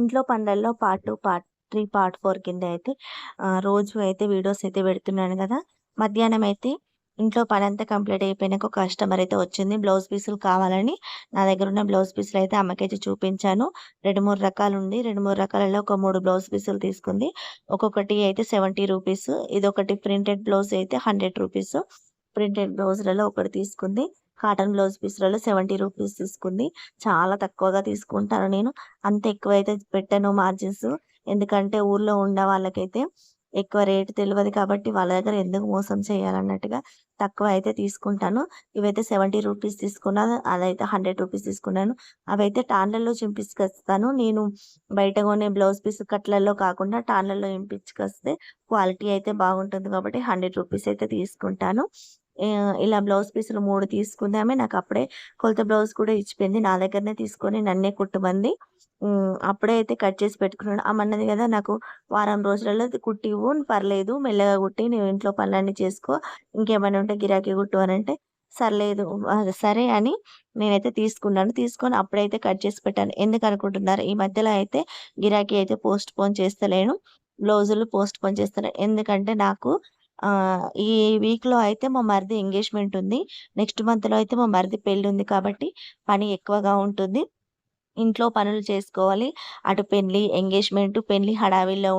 ఇంట్లో పనులలో part two part three part four కింద అయితే రోజు అయితే వీడియోస్ అయితే పెడుతున్నాను కదా. మధ్యాహ్నం అయితే ఇంట్లో పని అంతా కంప్లీట్ అయిపోయినాక ఒక కస్టమర్ అయితే వచ్చింది. బ్లౌజ్ పీసులు కావాలని నా దగ్గర ఉన్న బ్లౌజ్ పీసులు అయితే అమ్మకైతే చూపించాను. రెండు మూడు రకాలు ఉంది రెండు మూడు రకాలలో ఒక మూడు బ్లౌజ్ పీసులు తీసుకుంది. ఒక్కొక్కటి అయితే సెవెంటీ రూపీస్ ఇది ఒకటి ప్రింటెడ్ బ్లౌజ్ అయితే హండ్రెడ్ రూపీస్ ప్రింటెడ్ బ్లౌజ్లలో ఒకటి తీసుకుంది. కాటన్ బ్లౌజ్ పీస్లలో సెవెంటీ రూపీస్ తీసుకుంది. చాలా తక్కువగా తీసుకుంటాను నేను. అంత ఎక్కువ అయితే పెట్టాను మార్జిన్స్ ఎందుకంటే ఊర్లో ఉన్న వాళ్ళకైతే ఎక్కువ రేటు తెలియదు కాబట్టి వాళ్ళ దగ్గర ఎందుకు మోసం చేయాలన్నట్టుగా తక్కువ అయితే తీసుకుంటాను. ఇవైతే సెవెంటీ రూపీస్ తీసుకున్నాను. అదైతే హండ్రెడ్ రూపీస్ తీసుకున్నాను. అవైతే టాన్లలో చింపించుకొస్తాను నేను బయట కొనే బ్లౌజ్ పీస్ కట్లలో కాకుండా టాన్లలో చింపించుకొస్తే క్వాలిటీ అయితే బాగుంటుంది కాబట్టి హండ్రెడ్ రూపీస్ అయితే తీసుకుంటాను. ఇలా బ్లౌజ్ పీసులు మూడు తీసుకుందామే. నాకు అప్పుడే కొలత బ్లౌజ్ కూడా ఇచ్చిపోయింది. నా దగ్గరనే తీసుకొని నన్నే కుట్టుమంది. అప్పుడే అయితే కట్ చేసి పెట్టుకున్నాను అమ్మన్నది కదా నాకు వారం రోజులలో కుట్టివు పర్లేదు మెల్లగా కుట్టి నువ్వు ఇంట్లో పనులన్నీ చేసుకో ఇంకేమైనా ఉంటే గిరాకీ కుట్టు అని అంటే సర్లేదు సరే అని నేనైతే తీసుకున్నాను. తీసుకొని అప్పుడైతే కట్ చేసి పెట్టాను. ఎందుకు అనుకుంటున్నారు? ఈ మధ్యలో అయితే గిరాకీ అయితే పోస్ట్ పోన్ చేస్తలేను. బ్లౌజులు పోస్ట్ పోన్ చేస్తాను ఎందుకంటే నాకు ఈ వీక్‌లో అయితే మా మరిది ఎంగేజ్‌మెంట్ ఉంది. నెక్స్ట్ మంత్‌లో అయితే మా మరిది పెళ్ళి ఉంది కాబట్టి పని ఎక్కువగా ఉంటుంది. ఇంట్లో పనులు చేసుకోవాలి. అటు పెళ్ళి, ఎంగేజ్‌మెంట్, పెళ్ళి హడావిల్లో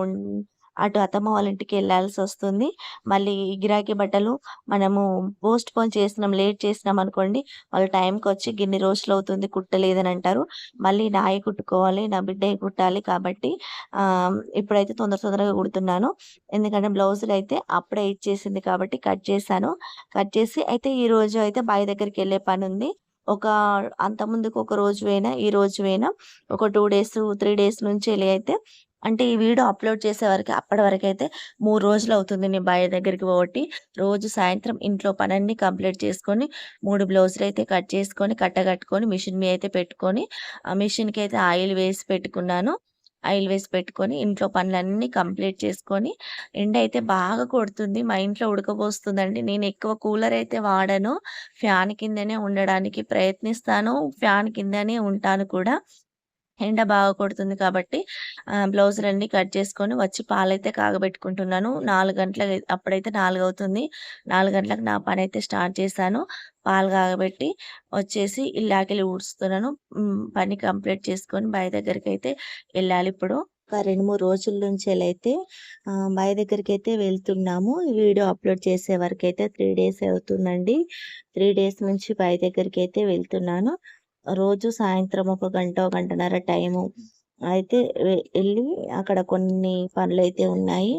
అటు అత్తమ్మ వాళ్ళ ఇంటికి వెళ్ళాల్సి వస్తుంది. మళ్ళీ గిరాకీ బట్టలు మనము పోస్ట్ పోన్ చేసినాం లేట్ చేసినాం అనుకోండి వాళ్ళు టైంకి వచ్చి గిన్ని రోజులు అవుతుంది కుట్టలేదని అంటారు. మళ్ళీ నాయి కుట్టుకోవాలి నా బిడ్డ కుట్టాలి కాబట్టి ఇప్పుడైతే తొందర తొందరగా కుడుతున్నాను. ఎందుకంటే బ్లౌజులు అయితే అప్పుడే ఇచ్చేసింది కాబట్టి కట్ చేశాను. కట్ చేసి అయితే ఈ రోజు అయితే బావి దగ్గరికి వెళ్ళే పని ఉంది. ఒక అంత ముందుకు ఒక రోజు పోయినా ఈ రోజు పోయినా ఒక టూ డేస్ త్రీ డేస్ నుంచి వెళ్ళి అయితే అంటే ఈ వీడియో అప్లోడ్ చేసే వరకు అప్పటి వరకు అయితే మూడు రోజులు అవుతుంది నేను బాయ్ దగ్గరికి పోగొట్టి రోజు సాయంత్రం ఇంట్లో పనన్నీ కంప్లీట్ చేసుకొని మూడు బ్లౌజులు అయితే కట్ చేసుకొని కట్టగట్టుకొని మిషన్ మీద అయితే పెట్టుకొని ఆ మిషన్కి అయితే ఆయిల్ వేసి పెట్టుకున్నాను. ఆయిల్ వేసి పెట్టుకొని ఇంట్లో పనులన్నీ కంప్లీట్ చేసుకొని ఎండ అయితే బాగా కొడుతుంది. మా ఇంట్లో ఉడకపోస్తుందండి. నేను ఎక్కువ కూలర్ అయితే వాడను. ఫ్యాన్ కిందనే ఉండడానికి ప్రయత్నిస్తాను. ఫ్యాన్ కిందనే ఉంటాను కూడా. ఎండ బాగా కొడుతుంది కాబట్టి బ్లౌజులన్నీ కట్ చేసుకొని వచ్చి పాలైతే కాగబెట్టుకుంటున్నాను. నాలుగు గంటల అప్పుడైతే నాలుగు అవుతుంది. నాలుగు గంటలకు నా పని అయితే స్టార్ట్ చేశాను. పాలు కాగబెట్టి వచ్చేసి ఇల్లాకెళ్ళి ఊడుస్తున్నాను. పని కంప్లీట్ చేసుకొని బాయ్ దగ్గరికి అయితే వెళ్ళాలి ఇప్పుడు. ఒక రెండు మూడు రోజుల నుంచి అయితే బాయ్ దగ్గరికి అయితే వెళ్తున్నాము వీడియో అప్లోడ్ చేసే వరకు అయితే త్రీ డేస్ అవుతుందండి. త్రీ డేస్ నుంచి బాయ్ దగ్గరికి అయితే వెళ్తున్నాను. రోజు సాయంత్రం ఒక గంట గంటన్నర టైము. అయితే వెళ్ళి అక్కడ కొన్ని పనులు అయితే ఉన్నాయి.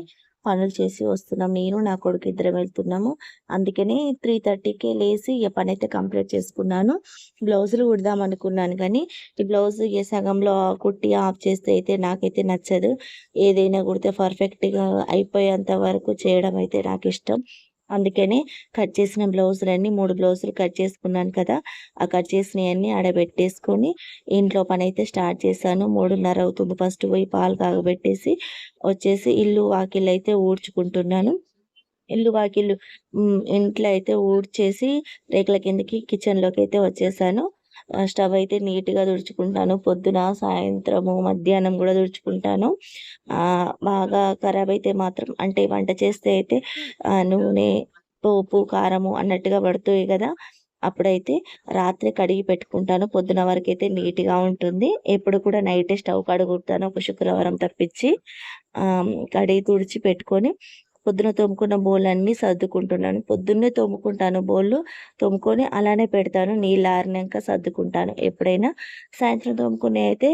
పనులు చేసి వస్తున్నాం నేను నా కొడుకు ఇద్దరం వెళ్తున్నాము. అందుకని త్రీ థర్టీకే లేచి ఈ పని అయితే కంప్లీట్ చేసుకున్నాను. బ్లౌజులు కుడదాం అనుకున్నాను కానీ ఈ బ్లౌజ్ ఏ సగంలో కుట్టి ఆఫ్ చేస్తే అయితే నాకైతే నచ్చదు. ఏదైనా కుడితే పర్ఫెక్ట్గా అయిపోయేంత వరకు చేయడం అయితే నాకు ఇష్టం అందుకని కట్ చేసిన బ్లౌజులన్నీ మూడు బ్లౌజులు కట్ చేసుకున్నాను కదా ఆ కట్ చేసినవన్నీ ఆడబెట్టేసుకొని ఇంట్లో పని అయితే స్టార్ట్ చేశాను. మూడున్నర అవుతుంది. ఫస్ట్ పోయి పాలు కాగబెట్టేసి వచ్చేసి ఇల్లు వాకిళ్ళు అయితే ఊడ్చుకుంటున్నాను. ఇల్లు వాకిళ్ళు ఇంట్లో అయితే ఊడ్చేసి రేకుల కిందకి కిచెన్లోకి అయితే వచ్చేసాను. స్టవ్ అయితే నీట్గా తుడుచుకుంటాను. పొద్దున సాయంత్రము మధ్యాహ్నం కూడా తుడుచుకుంటాను. బాగా ఖరాబ్ అయితే మాత్రం అంటే వంట చేస్తే అయితే నూనె పోపు కారము అన్నట్టుగా పడుతుంది కదా. అప్పుడైతే రాత్రి కడిగి పెట్టుకుంటాను. పొద్దున వరకు అయితే నీట్గా ఉంటుంది. ఎప్పుడు కూడా నైటే స్టవ్ కడుగుతాను. ఒక శుక్రవారం తప్పించి కడిగి తుడిచి పెట్టుకొని పొద్దున తోముకున్న బోళ్ళన్నీ సర్దుకుంటున్నాను. పొద్దున్నే తోముకుంటాను బోళ్ళు తోముకొని అలానే పెడతాను నీళ్ళు ఆరినాక సర్దుకుంటాను. ఎప్పుడైనా సాయంత్రం తోముకునే అయితే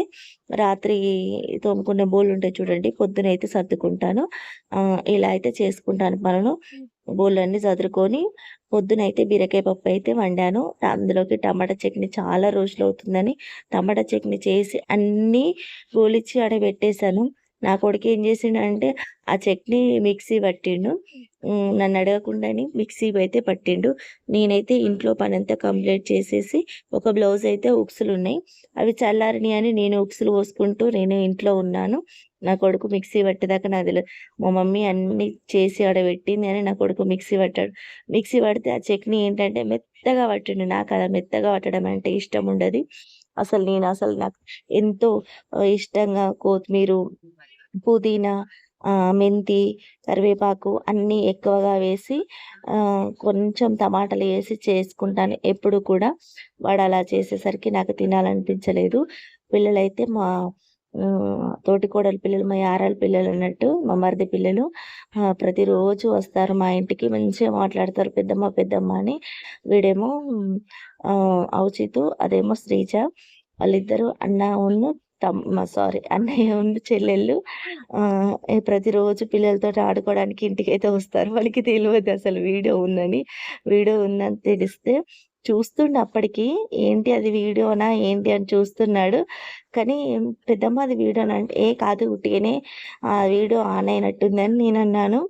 రాత్రి తోముకునే బోళ్ళు ఉంటాయి చూడండి పొద్దున అయితే సర్దుకుంటాను. ఇలా అయితే చేసుకుంటాను పనులు. బోళ్ళన్నీ సర్దుకొని పొద్దునైతే బీరకాయ పప్పు అయితే వండాను. అందులోకి టమాటా చట్నీ చాలా రోజులు అవుతుందని టమాటా చట్నీ చేసి అన్నీ గోలిచ్చి ఆడ పెట్టేశాను నా కొడుకు ఏం చేసిండంటే ఆ చట్నీ మిక్సీ పట్టిండు. నన్ను అడగకుండానే మిక్సీ అయితే పట్టిండు. నేనైతే ఇంట్లో పని అంతా కంప్లీట్ చేసేసి ఒక బ్లౌజ్ అయితే ఉక్సులు ఉన్నాయి. అవి చల్లారని అని నేను ఉక్సులు పోసుకుంటూ నేను ఇంట్లో ఉన్నాను. నా కొడుకు మిక్సీ పట్టేదాకా నాకు తెలియదు మా మమ్మీ అన్ని చేసి ఆడబెట్టింది అని నా కొడుకు మిక్సీ పట్టాడు. మిక్సీ పడితే ఆ చట్నీ ఏంటంటే మెత్తగా పట్టిండు. నాకు అలా మెత్తగా పట్టడం అంటే ఇష్టం ఉండదు. అసలు నేను అసలు నాకు ఎంతో ఇష్టంగా కొత్తిమీరు, పుదీనా, మెంతి, కరివేపాకు అన్నీ ఎక్కువగా వేసి కొంచెం టమాటాలు వేసి చేసుకుంటాను ఎప్పుడు కూడా. వాడు అలా చేసేసరికి నాకు తినాలనిపించలేదు. పిల్లలైతే మా ఆహ్, పిల్లలు, మా యారాల పిల్లలన్నట్టు మా మరిది పిల్లలు ప్రతిరోజు వస్తారు మా ఇంటికి. మంచిగా మాట్లాడతారు పెద్దమ్మ, పెద్దమ్మ అని. వీడేమో ఆహ్, ఔచితు, అదేమో శ్రీజ. వాళ్ళిద్దరూ అన్న ఉన్ను తమ్ సారీ అన్నయ్య చెల్లెళ్ళు ప్రతిరోజు పిల్లలతో ఆడుకోవడానికి ఇంటికైతే వస్తారు. వాళ్ళకి తెలియదు అసలు వీడియో ఉందని. వీడియో ఉందని తెలిస్తే చూస్తుండు అప్పటికి. ఏంటి అది వీడియోనా ఏంటి అని చూస్తున్నాడు. కానీ పెద్దమ్మ అది వీడియోనా అంటే, ఏ కాదు ఉట్టిగానే ఆ వీడియో ఆన్ అయినట్టుందని నేను అన్నాను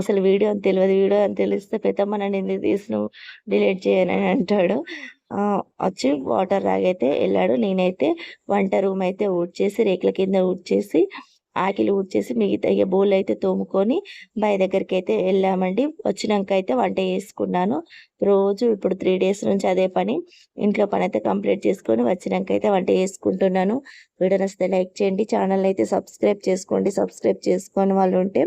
అసలు వీడియో అని తెలియదు వీడియో అని తెలిస్తే పెద్దమ్మ నన్నెందుకు తీసినవు డిలీట్ చేయనని అంటాడు. వచ్చి వాటర్ తాగైతే వెళ్ళాడు నేనైతే వంట రూమ్ అయితే ఊడ్చేసి, రేకుల కింద ఊడ్చేసి, ఆకిలి ఊడ్చేసి, మిగతా ఇగ అయితే తోముకొని బావి అయితే వెళ్ళామండి వచ్చినాక అయితే వంట చేసుకున్నాను. రోజు ఇప్పుడు త్రీ డేస్ నుంచి అదే పని. ఇంట్లో పని అయితే కంప్లీట్ చేసుకొని వచ్చినంకైతే వంట చేసుకుంటున్నాను. వీడియో నచ్చితే లైక్ చేయండి. ఛానల్ అయితే సబ్స్క్రైబ్ చేసుకోండి. సబ్స్క్రైబ్ చేసుకొని వాళ్ళు ఉంటే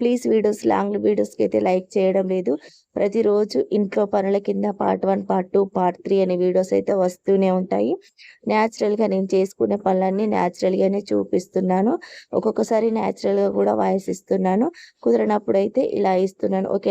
ప్లీజ్ వీడియోస్ లాంగ్ వీడియోస్‌కైతే లైక్ చేయడం లేదు. ప్రతిరోజు ఇంట్లో పనుల కింద part one part two part three అనే వీడియోస్ అయితే వస్తూనే ఉంటాయి. న్యాచురల్గా నేను చేసుకునే పనులన్నీ న్యాచురల్గానే చూపిస్తున్నాను. ఒక్కొక్కసారి న్యాచురల్గా కూడా వాయిస్ ఇస్తున్నాను. కుదిరినప్పుడు అయితే ఇలా ఇస్తున్నాను. ఓకే.